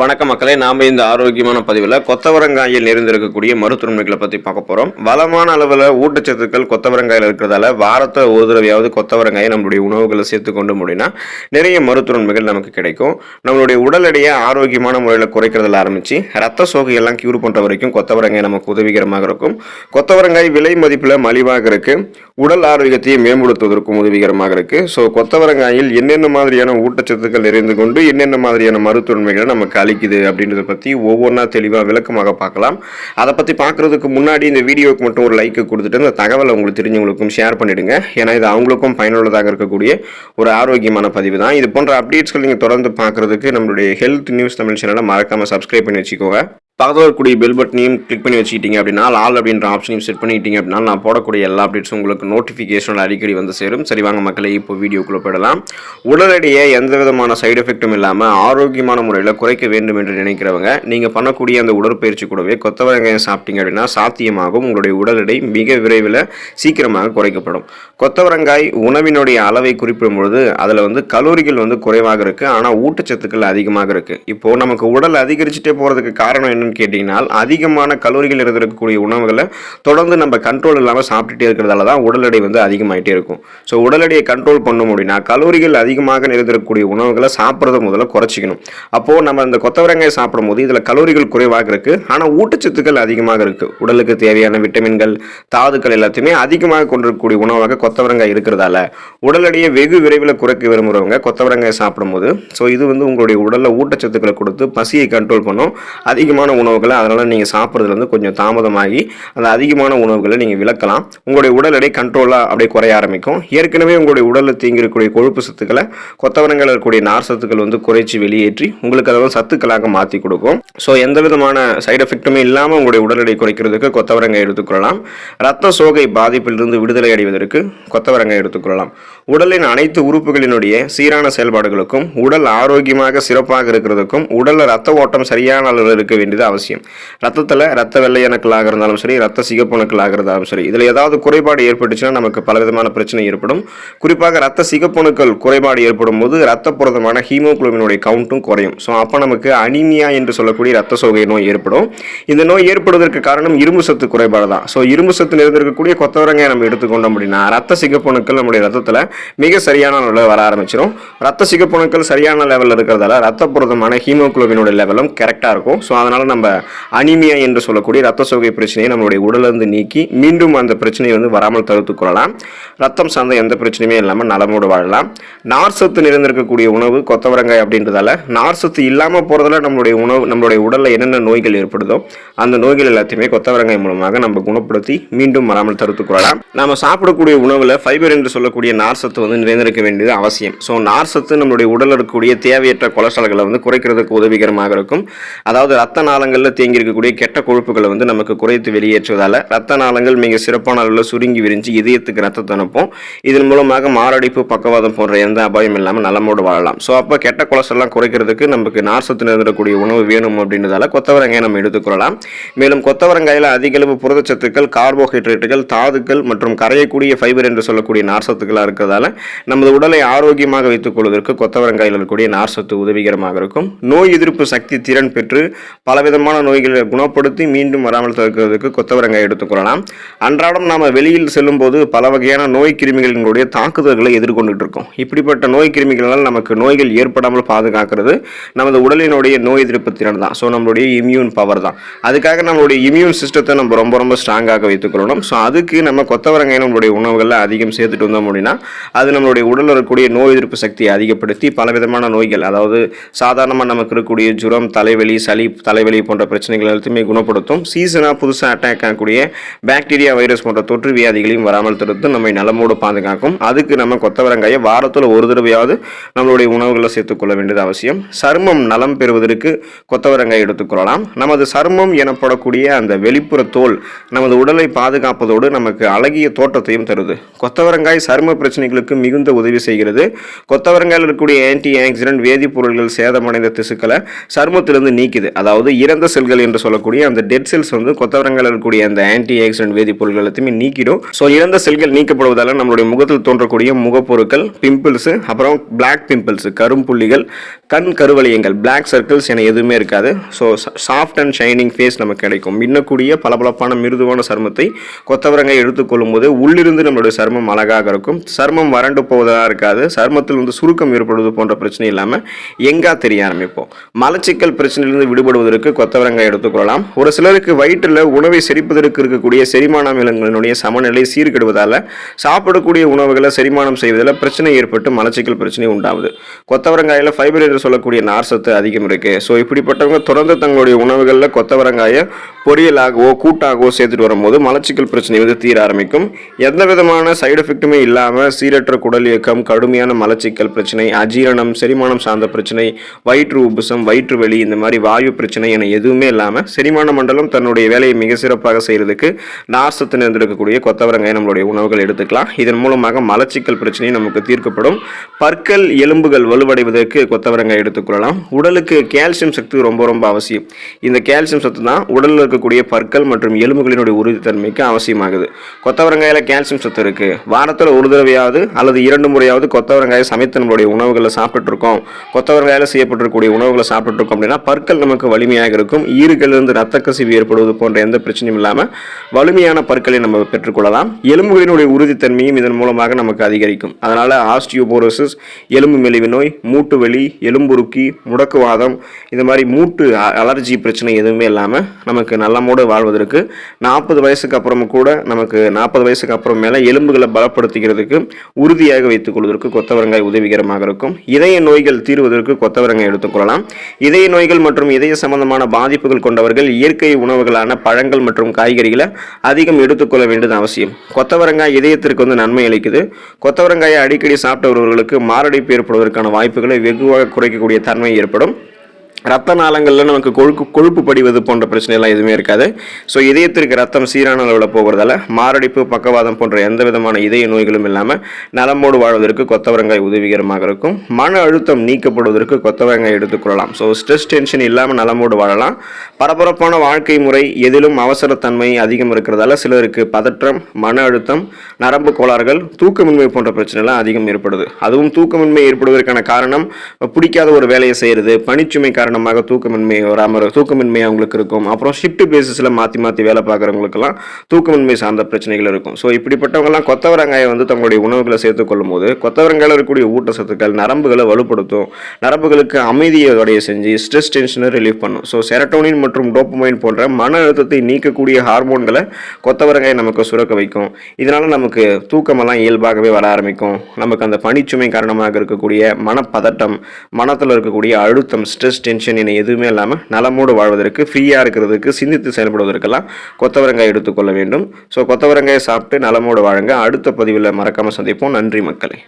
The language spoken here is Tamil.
வணக்கம் மக்களே நாம் இந்த ஆரோக்கியமான பதிவில் கொத்தவரங்காயில் நிறைந்திருக்கக்கூடிய மருத்துவமைகளை பற்றி பார்க்க போகிறோம் வளமான அளவில் ஊட்டச்சத்துக்கள் கொத்தவரங்காயில் இருக்கிறதால வாரத்தை ஒரு தடவையாவது கொத்தவரங்காயை நம்மளுடைய உணவுகளை சேர்த்து கொண்டு முடினா நிறைய மருத்துவன்மைகள் நமக்கு கிடைக்கும். நம்மளுடைய உடல் எடையை ஆரோக்கியமான முறையில் குறைக்கிறதுல ஆரம்பித்து ரத்த சோகையெல்லாம் கியூர் பண்ணுற வரைக்கும் கொத்தவரங்காய் நமக்கு உதவிகரமாக இருக்கும். கொத்தவரங்காய் விலை மதிப்பில் மலிவாக இருக்கு. உடல் ஆரோக்கியத்தையும் மேம்படுத்துவதற்கும் உதவிகரமாக இருக்கு. ஸோ கொத்தவரங்காயில் என்னென்ன மாதிரியான ஊட்டச்சத்துக்கள் நிறைந்து கொண்டு என்னென்ன மாதிரியான மருத்துவன்மைகளை நமக்கு அளிக்குது அப்படின்றத பற்றி ஒவ்வொன்றா தெளிவாக விளக்கமாக பார்க்கலாம். அதை பற்றி பார்க்குறதுக்கு முன்னாடி இந்த வீடியோவுக்கு மட்டும் ஒரு லைக் கொடுத்துட்டு இந்த தகவலை உங்களுக்கு தெரிஞ்சவங்களுக்கும் ஷேர் பண்ணிவிடுங்க ஏன்னா இது அவங்களுக்கும் பயனுள்ளதாக இருக்கக்கூடிய ஒரு ஆரோக்கியமான பதிவு தான். இது போன்ற அப்டேட்ஸ்கள் நீங்கள் தொடர்ந்து பார்க்குறதுக்கு நம்மளுடைய ஹெல்த் நியூஸ் தமிழ் சேனலை மறக்காமல் சப்ஸ்கிரைப் பண்ணி வச்சுக்கோங்க. பக்கத்தில் இருக்கக்கூடிய பெல் பட்டனையும் கிளிக் பண்ணி வச்சுக்கிட்டீங்க அப்படின்னா ஆல் அப்படின்ற ஆப்ஷனையும் செட் பண்ணிட்டீங்க அப்படின்னா நான் போடக்கூடிய எல்லா அப்டேட்ஸும் உங்களுக்கு நோட்டிஃபிகேஷன் அடிக்கடி வந்து சேரும். சரி வாங்க மக்களே இப்போ வீடியோக்குள்ளே போயிடலாம். உடல் எடையை எந்த விதமான சைடு எஃபெக்ட்டும் இல்லாமல் ஆரோக்கியமான முறையில் குறைக்க வேண்டும் என்று நினைக்கிறவங்க நீங்கள் பண்ணக்கூடிய அந்த உடற்பயிற்சி கூடவே கொத்தவரங்காயம் சாப்பிட்டீங்க அப்படின்னா சாத்தியமாகும் உங்களுடைய உடல் எடை மிக விரைவில் சீக்கிரமாக குறைக்கப்படும். கொத்தவரங்காய் உணவினுடைய அளவை குறிப்பிடும் பொழுது அதில் வந்து கலோரிகள் வந்து குறைவாக இருக்குது ஆனால் ஊட்டச்சத்துக்கள் அதிகமாக இருக்குது இப்போது நமக்கு உடல் அதிகரிச்சுட்டே போகிறதுக்கு காரணம் என்ன அப்படின்னு கேட்டிங்கன்னா அதிகமான கலோரிகள் இருந்திருக்கக்கூடிய உணவுகளை தொடர்ந்து நம்ம கண்ட்ரோல் இல்லாமல் சாப்பிட்டுட்டே இருக்கிறதால தான் உடல் எடை வந்து அதிகமாயிட்டே இருக்கும். ஸோ உடல் எடையை கண்ட்ரோல் பண்ணும் அப்படின்னா கலோரிகள் அதிகமாக நிறைந்திருக்கக்கூடிய உணவுகளை சாப்பிட்றத முதல்ல குறைச்சிக்கணும். அப்போது நம்ம இந்த கொத்தவரங்காய் சாப்பிடும்போது இதில் கலோரிகள் குறைவாக இருக்குது ஆனால் ஊட்டச்சத்துக்கள் அதிகமாக இருக்குது உடலுக்கு தேவையான விட்டமின்கள் தாதுக்கள் எல்லாத்தையுமே அதிகமாக கொண்டிருக்கக்கூடிய உணவாக கொத்தவரங்காய் இருக்கிறதால உடல் எடையை வெகு விரைவில் குறைக்க விரும்புகிறவங்க கொத்தவரங்காய் சாப்பிடும்போது ஸோ இது வந்து உங்களுடைய உடலில் ஊட்டச்சத்துக்களை கொடுத்து பசியை கண்ட்ரோல் பண்ணும். அதிகமான உணவுகளை அதனால் நீங்கள் சாப்பிட்றதுல வந்து கொஞ்சம் தாமதமாகி அந்த அதிகமான உணவுகளை நீங்கள் விளக்கலாம். உங்களுடைய உடல் எடை கண்ட்ரோலாக அப்படியே குறைய ஆரம்பிக்கும். ஏற்கனவே உங்களுடைய உடலில் தீங்கிருக்கக்கூடிய கொழுப்பு சத்துக்களை கொத்தவரங்கள் இருக்கக்கூடிய நார் சத்துக்கள் வந்து குறைச்சி வெளியேற்றி உங்களுக்கு அதை சத்துக்களாக மாற்றி கொடுக்கும். ஸோ எந்த விதமான சைடு எஃபெக்ட்டுமே இல்லாமல் உங்களுடைய உடல் எடை குறைக்கிறதுக்கு கொத்தவரங்காய் எடுத்துக்கொள்ளலாம் ரத்த சோகை பாதிப்பிலிருந்து விடுதலை அடைவதற்கு கொத்தவரங்காய் எடுத்துக்கொள்ளலாம் உடலின் அனைத்து உறுப்புகளினுடைய சீரான செயல்பாடுகளுக்கும் உடல் ஆரோக்கியமாக சிறப்பாக இருக்கிறதுக்கும் உடலில் ரத்த ஓட்டம் சரியான அளவில் இருக்க வேண்டியது அவசியம். ரத்தத்தில் ரத்த வெள்ளை அணுக்களாக இருந்தாலும் சரி ரத்த சிகப்பு அணுக்களாக இருந்தாலும் சரி இதில் ஏதாவது குறைபாடு ஏற்பட்டுச்சுன்னா நமக்கு பலவிதமான பிரச்சனை ஏற்படும். குறிப்பாக ரத்த சிகப்பணுக்கள் குறைபாடு ஏற்படும் போது ரத்த புரதமான ஹீமோகுளோபினுடைய கவுண்ட்டும் குறையும். ஸோ அப்போ நமக்கு அனிமியா என்று சொல்லக்கூடிய ரத்த சோகை நோய் ஏற்படும். இந்த நோய் ஏற்படுவதற்கு காரணம் இரும்பு சத்து குறைபாடு தான். ஸோ இரும்பு சத்து நிறைந்திருக்கக்கூடிய கொத்தவரங்காய் நம்ம எடுத்துக்கொண்டோம் அப்படின்னா ரத்த சிகப்பணுக்கள் நம்முடைய ரத்தத்தில் மிக சரியான அளவில் வர ஆரம்பிச்சிடும் ரத்த சிகப்பணுக்கள் சரியான லெவலில் இருக்கிறதால ரத்த புரதமான ஹீமோகுளோபினோட லெவலும் கரெக்டாக இருக்கும். ஸோ அதனால் நம்ம அனிமியா என்று சொல்லக்கூடிய ரத்த சோகை பிரச்சனையை நம்மளுடைய உடலிருந்து நீக்கி மீண்டும் அந்த பிரச்சனையை வந்து வராமல் தடுத்துக் கொள்ளலாம். ரத்தம் சார்ந்த எந்த பிரச்சனையுமே இல்லாமல் நலமோடு வாழலாம். நார்சத்து நிறைந்திருக்கக்கூடிய உணவு கொத்தவரங்காய் அப்படின்றதால நார்சத்து இல்லாமல் போகிறதால நம்மளுடைய உணவு நம்மளுடைய உடலில் என்னென்ன நோய்கள் ஏற்படுதோ அந்த நோய்கள் எல்லாத்தையுமே கொத்தவரங்காய் மூலமாக நம்ம குணப்படுத்தி மீண்டும் வராமல் தடுத்துக் கொள்ளலாம். நம்ம சாப்பிடக்கூடிய உணவில் ஃபைபர் என்று சொல்லக்கூடிய நார்சத்து வந்து நிறைந்திருக்க வேண்டியது அவசியம். ஸோ நார்சத்து நம்மளுடைய உடலில் இருக்கக்கூடிய தேவையற்ற கொலஸ்ட்ரால்களை வந்து குறைக்கிறதுக்கு உதவிகரமாக இருக்கும். அதாவது ரத்த நாளங்களில் தேங்கி இருக்கக்கூடிய கெட்ட கொழுப்புகளை வந்து நமக்கு குறைத்து வெளியேற்றுவதால் ரத்த நாளங்கள் மிக சிறப்பான அளவில் சுருங்கி விரிஞ்சு இதயத்துக்கு ரத்தத்தை அனுப்பும். இதன் மூலமாக மாரடைப்பு பக்கவாதம் போன்ற எந்த அபாயம் இல்லாமல் நலமோடு வாழலாம். ஸோ அப்போ கெட்ட கொலஸ்ட்ரெல்லாம் குறைக்கிறதுக்கு நமக்கு நார் சத்து உணவு வேணும் அப்படின்றதால கொத்தவரங்காயை நம்ம எடுத்துக்கொள்ளலாம் மேலும் கொத்தவரங்காயில் அதிக அளவு புரதச்சத்துக்கள் கார்போஹைட்ரேட்டுகள் தாதுக்கள் மற்றும் கரையக்கூடிய ஃபைபர் என்று சொல்லக்கூடிய நார் சத்துக்களாக இருக்கிறதால நமது உடலை ஆரோக்கியமாக வைத்துக் கொள்வதற்கு கொத்தவரங்காயில் இருக்கக்கூடிய நார் சத்து உதவிகரமாக இருக்கும். நோய் எதிர்ப்பு சக்தி திறன் பெற்று பல விதமான நோய்களை குணப்படுத்தி மீண்டும் வராமல் தடுக்கிறதுக்கு கொத்தவரங்காய் எடுத்துக்கொள்ளலாம் அன்றாடம் நாம் வெளியில் செல்லும்போது பல வகையான நோய் கிருமிகளினுடைய தாக்குதல்களை எதிர்கொண்டுட்டு இருக்கோம். இப்படிப்பட்ட நோய் கிருமிகளால் நமக்கு நோய்கள் ஏற்படாமல் பாதுகாக்கிறது நமது உடலினுடைய நோய் எதிர்ப்பு திறன் தான். ஸோ நம்மளுடைய இம்யூன் பவர் தான். அதுக்காக நம்மளுடைய இம்யூன் சிஸ்டத்தை நம்ம ரொம்ப ரொம்ப ஸ்ட்ராங்காக வைத்துக்கொள்ளணும் ஸோ அதுக்கு நம்ம கொத்தவரங்காய் நம்மளுடைய உணவுகளில் அதிகம் சேர்த்துட்டு வந்தோம் அப்படின்னா அது நம்மளுடைய உடலில் இருக்கக்கூடிய நோய் எதிர்ப்பு சக்தியை அதிகப்படுத்தி பலவிதமான நோய்கள் அதாவது சாதாரணமாக நமக்கு இருக்கக்கூடிய ஜுரம் தலைவலி சளி தலைவலி போன்ற பிரச்சனைகள் எல்லாத்தையுமே குணப்படுத்தும். சீசனாக புதுசாக அட்டாக் ஆகக்கூடிய பாக்டீரியா வைரஸ் போன்ற தொற்று வியாதிகளையும் வராமல் தடுத்து நம்மை நலமோடு பாதுகாக்கும். அதுக்கு நம்ம கொத்தவரங்காயை வாரத்தில் ஒரு தடவையாவது நம்மளுடைய உணவுகளை சேர்த்துக்கொள்ள வேண்டியது அவசியம். சருமம் நலம் பெறுவதற்கு கொத்தவரங்காய் எடுத்துக்கொள்ளலாம் நமது சருமம் எனப்படக்கூடிய அந்த வெளிப்புற தோல் நமது உடலை பாதுகாப்பதோடு நமக்கு அழகிய தோற்றத்தையும் தருது. கொத்தவரங்காய் சரும பிரச்சனைகளுக்கு மிகுந்த உதவி செய்கிறது. கொத்தவரங்காயில் இருக்கக்கூடிய ஆன்டி ஆக்சிடென்ட் வேதிப்பொருள்கள் சேதமடைந்த திசுக்களை சருமத்திலிருந்து நீக்குது. அதாவது இறந்த செல்கள் என்று சொல்லக்கூடிய அந்த டெட் செல்ஸ் வந்து கொத்தவரங்கள் இருக்கக்கூடிய அந்த ஆன்டி ஆக்சிடென்ட் வேதிப்பொருட்கள் எல்லாத்தையுமே நீக்கிடும். ஸோ இறந்த செல்கள் நீக்கப்படுவதால் நம்மளுடைய முகத்தில் தோன்றக்கூடிய முகப்பொருட்கள் பிம்பிள்ஸ் அப்புறம் பிளாக் பிம்பிள்ஸ் கரும்புள்ளிகள் கண் கருவளையங்கள் பிளாக் சர்க்கிள்ஸ் என எதுவுமே இருக்காது. So soft and shining face நமக்கு கிடைக்கும். மின்னக்கூடிய பளபளப்பான மிருதுவான சருமத்தை கொத்தவரங்காய் எடுத்துக்கொள்ளும் போது உள்ளிருந்து நம்மளுடைய சருமம் அழகாக இருக்கும். சருமம் வறண்டு போவதாக இருக்காது. சருமத்தில் வந்து சுருக்கம் ஏற்படுவது போன்ற பிரச்சனை இல்லாமல் எங்கா தெரிய ஆரம்பிப்போம். மலச்சிக்கல் பிரச்சனையிலிருந்து விடுபடுவதற்கு கொத்தவரங்காய் எடுத்துக்கொள்ளலாம். ஒரு சிலருக்கு வயிற்றில் உணவை செரிப்பதற்கு இருக்கக்கூடிய செரிமான அமிலங்களினுடைய சமநிலை சீர்கெடுவதால் சாப்பிடக்கூடிய உணவுகளை செரிமானம் செய்வதில் பிரச்சனை ஏற்பட்டு மலச்சிக்கல் பிரச்சனை உண்டாகுது. கொத்தவரங்காயில் ஃபைபர் என்று சொல்லக்கூடிய நார் சத்து அதிகம் இருக்கு. ஸோ இப்படிப்பட்டவங்க தொடர்ந்து தங்களுடைய உணவுகளில் கொத்தவரங்காயை பொரியலாகவோ கூட்டாகவோ சேர்த்துட்டு வரும்போது மலச்சிக்கல் பிரச்சனை வந்து தீர ஆரம்பிக்கும். எந்த விதமான சைடு எஃபெக்ட்டுமே இல்லாமல் சீரற்ற குடல் இயக்கம் கடுமையான மலச்சிக்கல் பிரச்சனை அஜீரணம் செரிமானம் சார்ந்த பிரச்சனை வயிற்று உபசம் வயிற்று வலி இந்த மாதிரி வாயு பிரச்சனை என எதுவுமே இல்லாமல் செரிமான மண்டலம் தன்னுடைய வேலையை மிக சிறப்பாக செய்கிறதுக்கு நார்சத்து நிறைந்திருக்கக்கூடிய கொத்தவரங்காய் நம்மளுடைய உணவுகள் எடுத்துக்கலாம். இதன் மூலமாக மலச்சிக்கல் பிரச்சனை நமக்கு தீர்க்கப்படும். பற்கள் எலும்புகள் வலுவடைவதற்கு கொத்தவரங்காய் எடுத்துக்கொள்ளலாம் உடலுக்கு கால்சியம் சக்தி ரொம்ப ரொம்ப அவசியம். இந்த கால்சியம் சத்து தான் உடலில் இருக்கக்கூடிய பற்கள் மற்றும் எலும்புகளினுடைய உறுதித்தன்மைக்கு அவசியமாகுது. கொத்தவரங்காயில் கால்சியம் சத்து இருக்கு. வாரத்தில் ஒரு தடவையாவது அல்லது இரண்டு முறையாவது கொத்தவரங்காயை சமைத்து நம்மளுடைய உணவுகளை சாப்பிட்டுட்டு இருக்கோம். கொத்தவரங்காயில் செய்யப்பட்டிருக்கக்கூடிய உணவுகளை சாப்பிட்டுருக்கோம் இருக்கோம் அப்படின்னா பற்கள் நமக்கு வலிமையாக இருக்கும் ஈறுகளிலிருந்து ரத்த கசிவு ஏற்படுவது போன்ற எந்த பிரச்சனையும் இல்லாமல் வலிமையான பற்களை நம்ம பெற்றுக்கொள்ளலாம். எலும்புகளினுடைய உறுதித்தன்மையும் இதன் மூலமாக நமக்கு அதிகரிக்கும். அதனால் ஆஸ்டியோபோரோசிஸ் எலும்பு மெலிவு நோய் மூட்டு வலி எலும்புருக்கி முடக்குவாதம் இந்த மாதிரி மூட்டு அலர்ஜி பிரச்சனை எதுவுமே இல்லாமல் நமக்கு நல்லமோடு வாழ்வதற்கு நாற்பது வயசுக்கு அப்புறமும் கூட நமக்கு நாற்பது வயசுக்கு அப்புறம் மேலே எலும்புகளை பலப்படுத்துகிறதுக்கு உறுதியாக வைத்துக் கொள்வதற்கு கொத்தவரங்காய் உதவிகரமாக இருக்கும். இதய நோய்கள் தீர்வதற்கு கொத்தவரங்காய் எடுத்துக்கொள்ளலாம் இதய நோய்கள் மற்றும் இதய சம்பந்தமான பாதிப்புகள் கொண்டவர்கள் இயற்கை உணவுகளான பழங்கள் மற்றும் காய்கறிகளை அதிகம் எடுத்துக்கொள்ள வேண்டியது அவசியம். கொத்தவரங்காய் இதயத்திற்கு வந்து நன்மை அளிக்குது. கொத்தவரங்காயை அடிக்கடி சாப்பிட்டு வருவர்களுக்கு மாரடைப்பு ஏற்படுவதற்கான வாய்ப்புகளை வெகுவாக குறைக்கக்கூடிய தன்மை ஏற்படும். ரத்த நாளங்களில் நமக்கு கொழுப்பு கொழுப்பு படிவது போன்ற பிரச்சனைகள்லாம் எதுவுமே இருக்காது. ஸோ இதயத்திற்கு ரத்தம் சீரான அளவில் போகிறதால மாரடைப்பு பக்கவாதம் போன்ற எந்த விதமான இதய நோய்களும் இல்லாமல் நலமோடு வாழ்வதற்கு கொத்தவரங்காய் உதவிகரமாக இருக்கும். மன அழுத்தம் நீக்கப்படுவதற்கு கொத்தவரங்காய் எடுத்துக்கொள்ளலாம் ஸோ ஸ்ட்ரெஸ் டென்ஷன் இல்லாமல் நலமோடு வாழலாம். பரபரப்பான வாழ்க்கை முறை எதிலும் அவசரத்தன்மை அதிகம் இருக்கிறதால சிலருக்கு பதற்றம் மன அழுத்தம் நரம்பு கோளாறுகள் தூக்கமின்மை போன்ற பிரச்சனைலாம் அதிகம் ஏற்படுது. அதுவும் தூக்கமின்மை ஏற்படுவதற்கான காரணம் பிடிக்காத ஒரு வேலையை செய்கிறது பணிச்சுமை காரணமாக தூக்கமின்மை வராமல் தூக்கமின்மை அவங்களுக்கு இருக்கும். அப்புறம் ஷிஃப்ட் பேசிஸில் மாற்றி மாற்றி வேலை பார்க்குறவங்களுக்கெல்லாம் தூக்கமின்மை சார்ந்த பிரச்சனைகள் இருக்கும். ஸோ இப்படிப்பட்டவங்கலாம் கொத்தவரங்காயை வந்து தங்களுடைய உணவுகளை சேர்த்துக்கொள்ளும் போது கொத்தவரங்காயில் இருக்கக்கூடிய ஊட்டச்சத்துக்கள் நரம்புகளை வலுப்படுத்தும் நரம்புகளுக்கு அமைதியை உடைய செஞ்சு ஸ்ட்ரெஸ் டென்ஷனை ரிலீஃப் பண்ணும். ஸோ செரட்டோனின் மற்றும் டோப்பமைன் போன்ற மன அழுத்தத்தை நீக்கக்கூடிய ஹார்மோன்களை கொத்தவரங்காய் நமக்கு சுரக்க வைக்கும். இதனால் நமக்கு தூக்கமெல்லாம் இயல்பாகவே வர ஆரம்பிக்கும். நமக்கு அந்த பனிச்சுமை காரணமாக இருக்கக்கூடிய மனப்பதட்டம் மனத்தில் இருக்கக்கூடிய அழுத்தம் ஸ்ட்ரெஸ் டென்ஷன் என எதுவுமே இல்லாமல் நலமோடு வாழ்வதற்கு ஃப்ரீயாக இருக்கிறதுக்கு சிந்தித்து செயல்படுவதற்கெல்லாம் கொத்தவரங்காய் எடுத்துக்கொள்ள வேண்டும். ஸோ கொத்தவரங்காயை சாப்பிட்டு நலமோடு வாழுங்க. அடுத்த பதிவில் மறக்காமல் சந்திப்போம். நன்றி மக்களே.